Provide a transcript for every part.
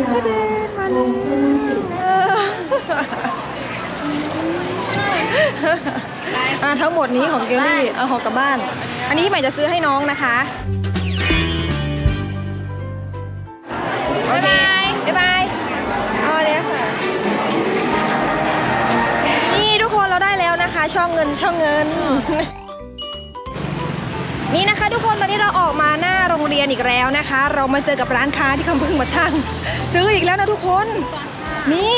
ยาวงชนสิทธิ์อ่าทั้งหมดนี้ของเกลลี่เอาของกลับบ้าน อันนี้ที่ใหม่จะซื้อให้น้องนะคะ โอเค บ๊ายบายเอาเลยค่ะ นี่ทุกคนเราได้แล้วนะคะ ช่องเงินช่องเงิน นี่นะคะ ทุกคนตอนนี้เราออกมาหน้าโรงเรียนอีกแล้วนะคะ เรามาเจอกับร้านค้าที่เขาเพิ่งมาตั้งซื้ออีกแล้วนะทุกคน นี่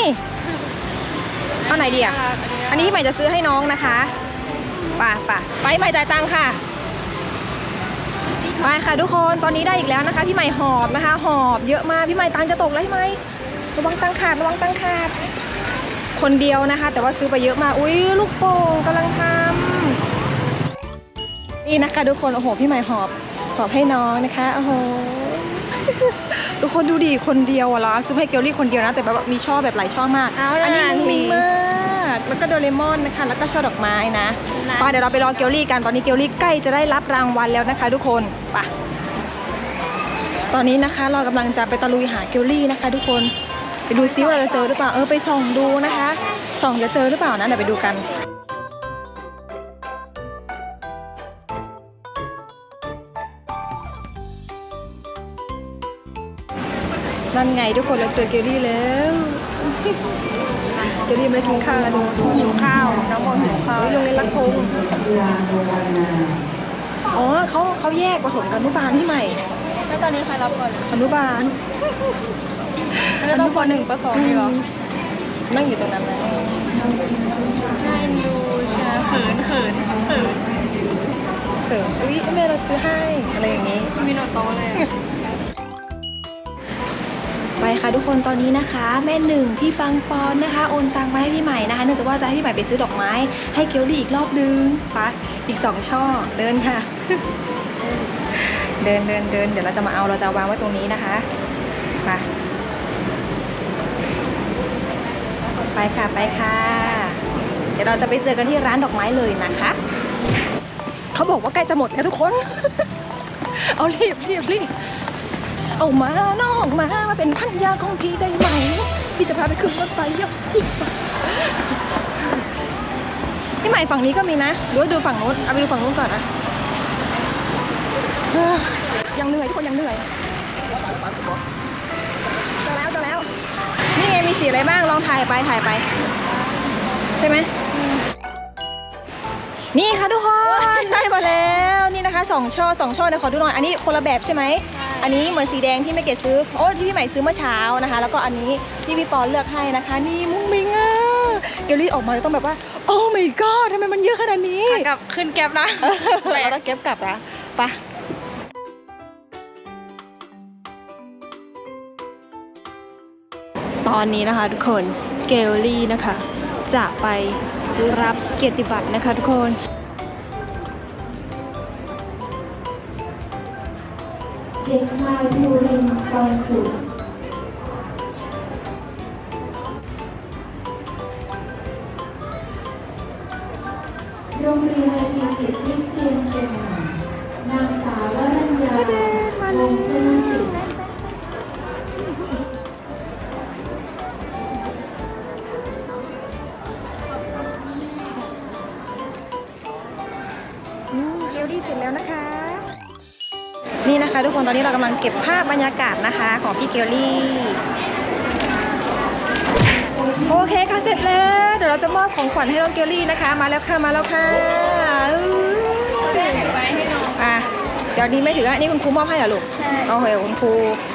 เอาไหนดีอะอันนี้ที่ใหม่จะซื้อให้น้องนะคะไป่ะป่ะไปใหม่จ่ายตังค่ะไปค่ะทุกคนตอนนี้ได้อีกแล้วนะคะ พี่ใหม่หอบนะคะ หอบเยอะมากพี่ใหม่ตังค์จะตกแล้วพี่ใหม่ระวังตังค์ขาดระวังตังค์ขาดคนเดียวนะคะ แต่ว่าซื้อไปเยอะมากอุ้ยลูกโป่งกำลังทำ นี่นะคะทุกคนโอ้โหพี่ใหม่หอบหอบให้น้องนะคะโอ้โหทุกคนดูดิคนเดียวอะเหรอซื้อให้เกลลี่คนเดียวนะแต่แบบว่ามีช่อแบบหลายช่อมากเอาอันี้ล่ะมุ้งมิ้งมีมากแล้วก็โดเรมอนนะคะแล้วก็ช่อดอกไม้นะนะ ไปเดี๋ยวเราไปรอเกลลี่กันตอนนี้เกลลี่ใกล้จะได้รับรางวัลแล้วนะคะ ทุกคนไปตอนนี้นะคะเรากำลังจะไปตะลุยหาเกลลี่นะคะ ทุกคนไปดูซิว่าเราจะเจอหรือเปล่าเออไปส่องดูนะคะส่องจะเจอหรือเปล่านะเดี๋ยวไปดูกัน นั่นไงทุกคนเราเจอเกลลี่แล้วเกลลี่ไม่ได้กินข้าวแล้วดูหิวข้าวน้องบอกหิวข้าวโรงเรียนรักพงษ์อ๋อเขาเขาแยกประถมกับอนุบาลที่ใหม่แล้วตอนนี้ใครรับก่อนอนุบาลแล้วต้องปหนึ่งปสองนี่เหรอนั่งอยู่ตรงนั้นนะน่าเอ็นดูใช่เขินเขินเขินเสริมอุ้ยแม่เราซื้อให้อะไรอย่างนี้มีโนโตะเลย ไปค่ะทุกคนตอนนี้นะคะ แม่หนึ่งพี่ปังปอนนะคะโอนตังมาให้พี่ใหม่นะคะเนื่องจากว่าจะให้พี่ใหม่ไปซื้อดอกไม้ ให้เกลลี่อีกรอบนึงไปะอีกสองช่อเดินค่ะ เดินเดินเดินเดี๋ยวเราจะมาเอาเราจะวางไว้ตรงนี้นะคะไปไปค่ะไปค่ะ เดี๋ยวเราจะไปเจอกันที่ร้านดอกไม้เลยนะคะเขาบอกว่าใกล้จะหมดแล้วทุกคน เอารีบรีบรีบ เอามานองมามาเป็นพันยาของพี่ได้ไหม พี่จะพาไปขึ้นรถไฟยกสิบพี่ใหม่ฝั่งนี้ก็มีนะหรือว่าดูฝั่งนู้นเอาไปดูฝั่งนู้นก่อนนะยังเหนื่อยทุกคนยังเหนื่อยจอแล้วจอแล้ว นี่ไงมีสีอะไรบ้างลองถ่ายไปถ่ายไป ใช่ไหมนี่ค่ะทุกคนได้มาแล้วนี่นะคะสองช่อสองช่อเดี๋ยวขอดูหน่อยอันนี้คนละแบบใช่ไหม อันนี้เหมือนสีแดงที่แม่เกดซื้อ โอ้ที่พี่ใหม่ซื้อเมื่อเช้านะคะ แล้วก็อันนี้ที่พี่ปอนเลือกให้นะคะ นี่มุ้งมิงอะเกลลี่ออกมาจะต้องแบบว่า โอ้ my god ทำไมมันเยอะขนาดนี้ขากลับขึ้นแก๊ปนะแปลกต้องเก็บกลับนะไปะตอนนี้นะคะทุกคนเกลลี่นะคะ จะไปรับเกียรติบัตรนะคะทุกคน เด็กชายภูรินทร์ซองสุขโรงเรียนไอทีจิตคริสเตียนเชียงใหม่นางสาววรัญญาวงชนสิทธิ์อืมเกลลี่เสร็จแล้วนะคะ นี่นะคะ ทุกคนตอนนี้เรากำลังเก็บภาพบรรยากาศนะคะของพี่เกลลี่ โอเคค่ะเสร็จแล้ว เดี๋ยวเราจะมอบของขวัญให้น้องเกลลี่นะคะ มาแล้วค่ะมาแล้วค่ะอื้อไปให้น้องอะเดี๋ยวนี้ไม่ถืออันนี้คุณครูมอบให้เหรอลูกใช่โอเคคุณครู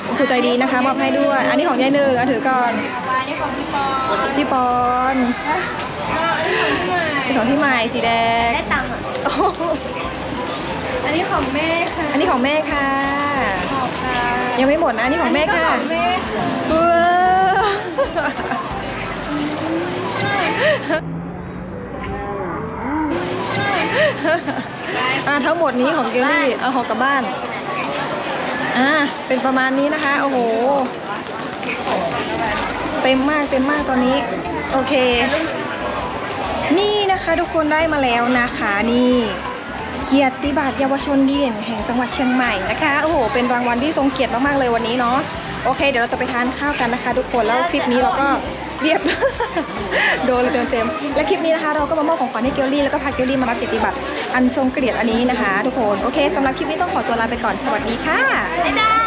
คุณครูใจดีนะคะ มอบให้ด้วย อันนี้ของยายหนึ่งอะถือก่อนไปนี่ของพี่ปอพี่ปอนอันนี้ของพี่ใหม่นี่ของพี่ใหม่สีแดงได้ตังค์อะโอ้โหอันนี้ของแม่ค่ะ อันนี้ของแม่ค่ะ ขอบค่ะยังไม่หมดนะอันนี้ของแม่ค่ะของแม่ค่ะเอออะทั้งหมดนี้ของเกลลี่เอาของกลับบ้าน อ่า เป็นประมาณนี้นะคะ โอ้โห เต็มมาก เต็มมากตอนนี้ โอเค นี่นะคะทุกคนได้มาแล้วนะคะนี่ เกียรติบัตรเยาวชนดีเด่นแห่งจังหวัดเชียงใหม่นะคะโอ้โหเป็นรางวัลที่ทรงเกียรติมากๆเลยวันนี้เนาะโอเค เดี๋ยวเราจะไปทานข้าวกันนะคะ ทุกคนแล้วคลิปนี้เราก็เรียบโดนเลยเต็มๆและคลิปนี้นะคะ เราก็มามอบของขวัญให้เกลลี่แล้วก็พาเกลลี่มารับเกียรติบัตรอันทรงเกียรติอันนี้นะคะ ทุกคนโอเคสำหรับคลิปนี้ต้องขอตัวลาไปก่อนสวัสดีค่ะบ๊ายบาย